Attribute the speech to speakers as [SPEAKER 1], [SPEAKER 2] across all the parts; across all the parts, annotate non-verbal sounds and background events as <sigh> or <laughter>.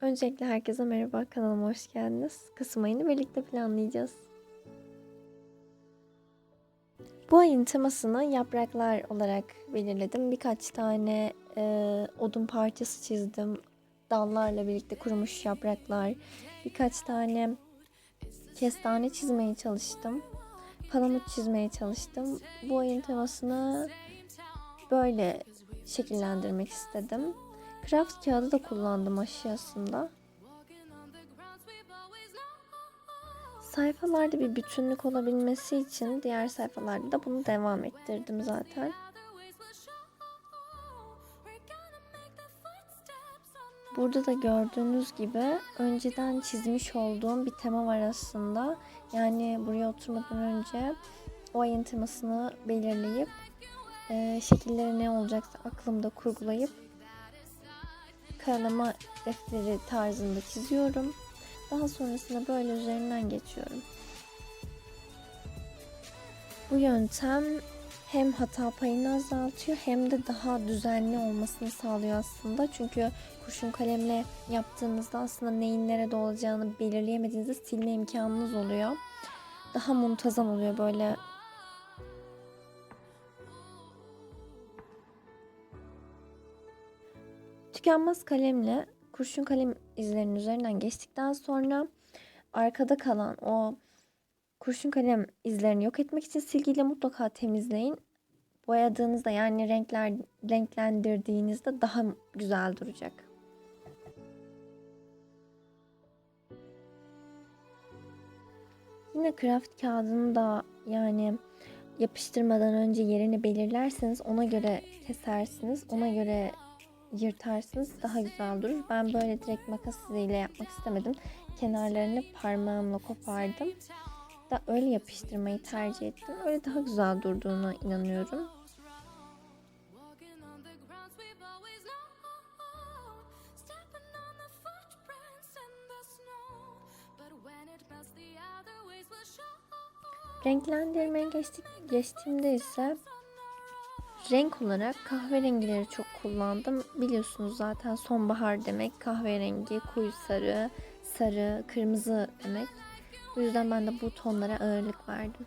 [SPEAKER 1] Öncelikle herkese merhaba, kanalıma hoş geldiniz. Kasım ayını birlikte planlayacağız. Bu ayın temasını yapraklar olarak belirledim. Birkaç tane e, odun parçası çizdim. Dallarla birlikte kurumuş yapraklar. Birkaç tane kestane çizmeye çalıştım. Palamut çizmeye çalıştım. Bu ayın temasını böyle şekillendirmek istedim. Craft kağıdı da kullandım aşağısında. Sayfalarda bir bütünlük olabilmesi için diğer sayfalarda da bunu devam ettirdim zaten. Burada da gördüğünüz gibi önceden çizmiş olduğum bir tema var aslında. Yani buraya oturmadan önce o ayın temasını belirleyip e, şekilleri ne olacaksa aklımda kurgulayıp karalama defteri tarzında çiziyorum. Daha sonrasında böyle üzerinden geçiyorum. Bu yöntem hem hata payını azaltıyor hem de daha düzenli olmasını sağlıyor aslında. Çünkü kurşun kalemle yaptığınızda aslında neyin nerede olacağını belirleyemediğinizde silme imkanınız oluyor. Daha muntazam oluyor böyle Tükenmez kalemle kurşun kalem izlerinin üzerinden geçtikten sonra arkada kalan o kurşun kalem izlerini yok etmek için silgiyle mutlaka temizleyin. Boyadığınızda yani renkler renklendirdiğinizde daha güzel duracak. Yine craft kağıdını da yani yapıştırmadan önce yerini belirlerseniz ona göre kesersiniz. Ona göre yırtarsınız daha güzel durur. Ben böyle direkt makas ile yapmak istemedim. Kenarlarını parmağımla kopardım. Da öyle yapıştırmayı tercih ettim. Öyle daha güzel durduğuna inanıyorum. Renklendirmeye geçtik, geçtiğimde ise renk olarak kahverengileri çok kullandım. Biliyorsunuz zaten sonbahar demek kahverengi, koyu sarı, sarı, kırmızı demek. O yüzden ben de bu tonlara ağırlık verdim.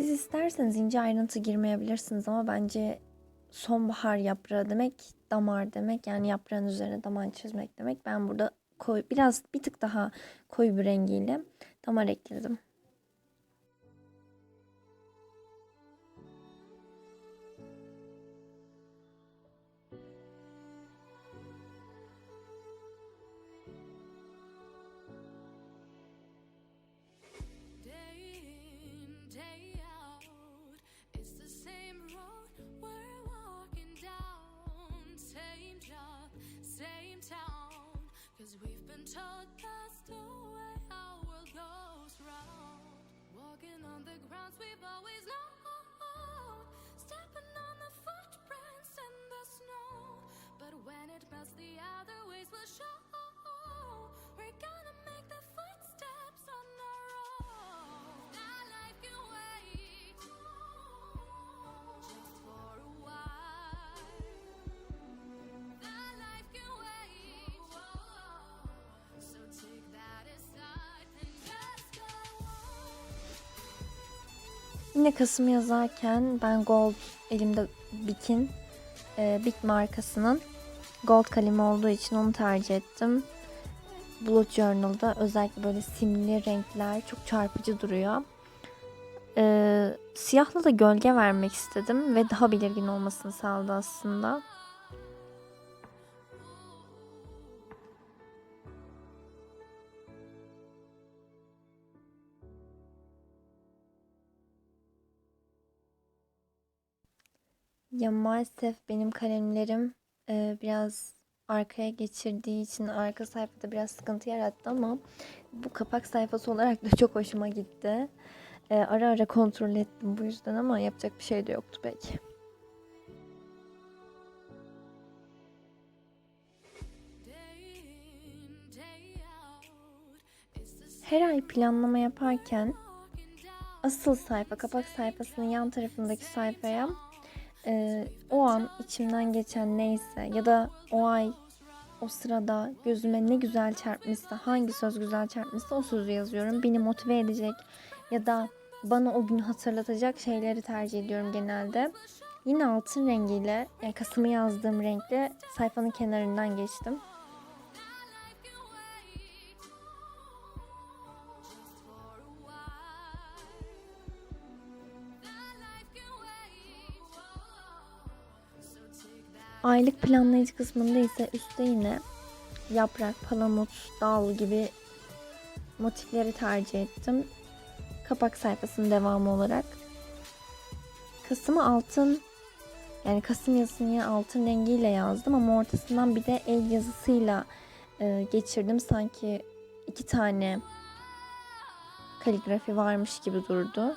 [SPEAKER 1] Siz isterseniz ince ayrıntı girmeyebilirsiniz ama bence sonbahar yaprağı demek damar demek. Yani yaprağın üzerine damar çizmek demek. Ben burada koyu biraz bir tık daha koyu bir rengiyle damar ekledim.
[SPEAKER 2] On we've always known. Stepping on the footprints in the snow. But when it melts, the other ways will show.
[SPEAKER 1] Yine Kasım yazarken ben Gold elimde Bik'in e, Bik markasının Gold kalemi olduğu için onu tercih ettim. Bullet Journal'da özellikle böyle simli renkler çok çarpıcı duruyor. E, siyahla da gölge vermek istedim ve daha belirgin olmasını sağladı aslında. Ya maalesef benim kalemlerim e, biraz arkaya geçirdiği için arka sayfada biraz sıkıntı yarattı ama bu kapak sayfası olarak da çok hoşuma gitti. Ee, ara ara kontrol ettim bu yüzden ama yapacak bir şey de yoktu
[SPEAKER 2] same
[SPEAKER 1] Her ay planlama yaparken asıl sayfa, kapak sayfasının yan tarafındaki sayfaya e, o an içimden geçen neyse ya da o ay o sırada gözüme ne güzel çarpmışsa, hangi söz güzel çarpmışsa o sözü yazıyorum. Beni motive edecek ya da bana o günü hatırlatacak şeyleri tercih ediyorum genelde. Yine altın rengiyle, yani Kasım'ı yazdığım renkle sayfanın kenarından geçtim. Aylık planlayıcı kısmında ise üstte yine yaprak, palamut, dal gibi motifleri tercih ettim. Kapak sayfasının devamı olarak. Kasım'ı altın yani Kasım yazısını altın rengiyle yazdım ama ortasından bir de el yazısıyla e, geçirdim. Sanki iki tane kaligrafi varmış gibi durdu.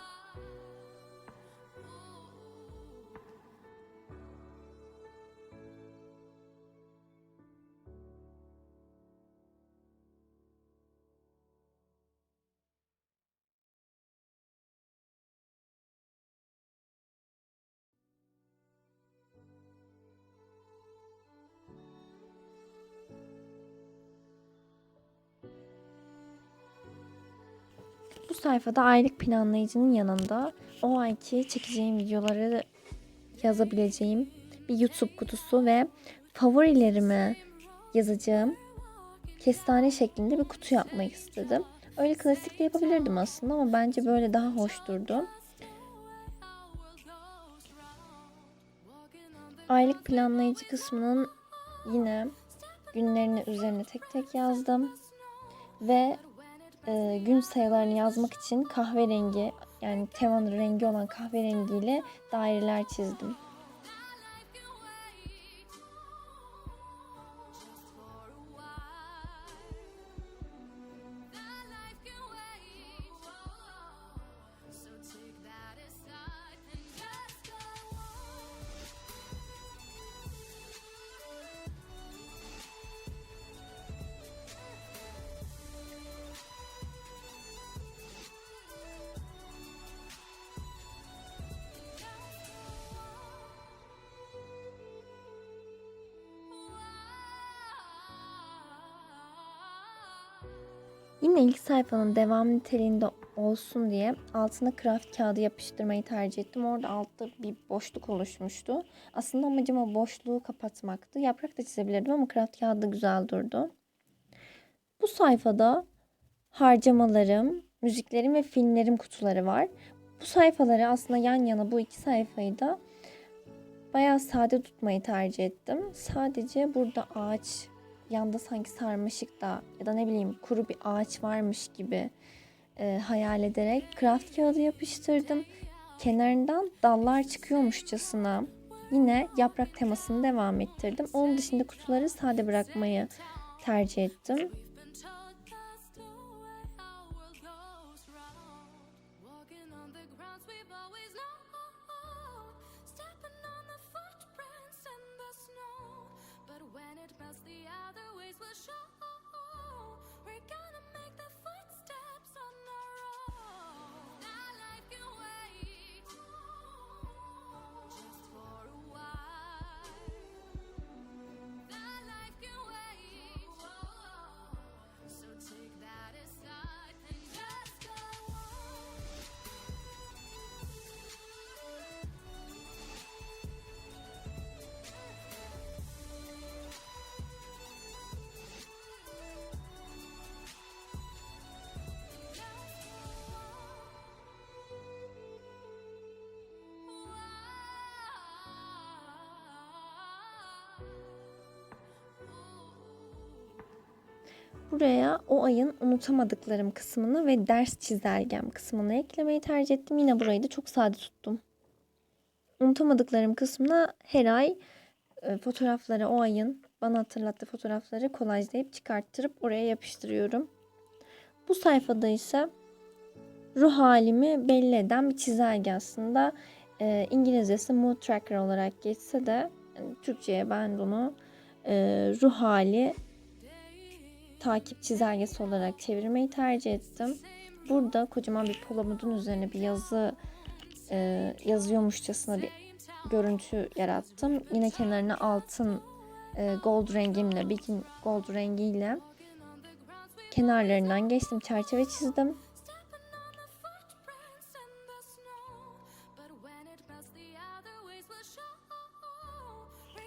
[SPEAKER 1] Sayfada aylık planlayıcının yanında o ayki çekeceğim videoları yazabileceğim bir YouTube kutusu ve favorilerimi yazacağım kestane şeklinde bir kutu yapmak istedim. Öyle klasik de yapabilirdim aslında ama bence böyle daha hoş durdu. Aylık planlayıcı kısmının yine günlerini üzerine tek tek yazdım ve e, gün sayılarını yazmak için kahverengi yani temanın rengi olan kahverengiyle daireler çizdim. Yine ilk sayfanın devam niteliğinde olsun diye altına kraft kağıdı yapıştırmayı tercih ettim. Orada altta bir boşluk oluşmuştu. Aslında amacım o boşluğu kapatmaktı. Yaprak da çizebilirdim ama kraft kağıdı güzel durdu. Bu sayfada harcamalarım, müziklerim ve filmlerim kutuları var. Bu sayfaları aslında yan yana bu iki sayfayı da bayağı sade tutmayı tercih ettim. Sadece burada ağaç yanda sanki sarmaşık da ya da ne bileyim kuru bir ağaç varmış gibi e, hayal ederek kraft kağıdı yapıştırdım. Kenarından dallar çıkıyormuşçasına yine yaprak temasını devam ettirdim. Onun dışında kutuları sade bırakmayı tercih ettim. Buraya o ayın unutamadıklarım kısmını ve ders çizelgem kısmını eklemeyi tercih ettim. Yine burayı da çok sade tuttum. Unutamadıklarım kısmına her ay e, fotoğrafları o ayın bana hatırlattığı fotoğrafları kolajlayıp çıkarttırıp oraya yapıştırıyorum. Bu sayfada ise ruh halimi belli eden bir çizelge aslında. Ee, İngilizcesi mood tracker olarak geçse de yani Türkçe'ye ben bunu e, ruh hali takip çizelgesi olarak çevirmeyi tercih ettim. Burada kocaman bir polamudun üzerine bir yazı e, yazıyormuşçasına bir görüntü yarattım. Yine kenarına altın e, gold rengimle, bikin gold rengiyle kenarlarından geçtim, çerçeve çizdim.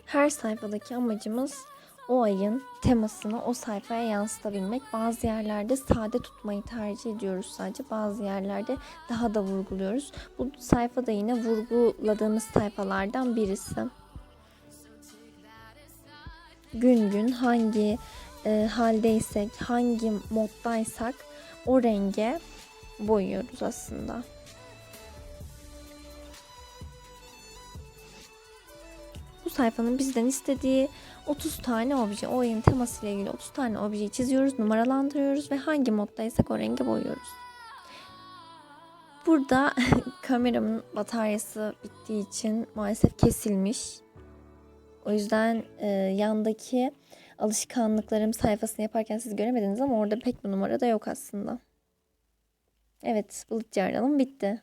[SPEAKER 1] Her sayfadaki amacımız o ayın temasını o sayfaya yansıtabilmek. Bazı yerlerde sade tutmayı tercih ediyoruz sadece. Bazı yerlerde daha da vurguluyoruz. Bu sayfada yine vurguladığımız sayfalardan birisi. Gün gün hangi e, haldeysek, hangi moddaysak o renge boyuyoruz aslında. Sayfanın bizden istediği 30 tane obje, o ayın teması ile ilgili 30 tane objeyi çiziyoruz, numaralandırıyoruz ve hangi moddaysak o renge boyuyoruz. Burada <laughs> kameramın bataryası bittiği için maalesef kesilmiş. O yüzden e, yandaki alışkanlıklarım sayfasını yaparken siz göremediniz ama orada pek bir numara da yok aslında. Evet, bulut yaralım bitti.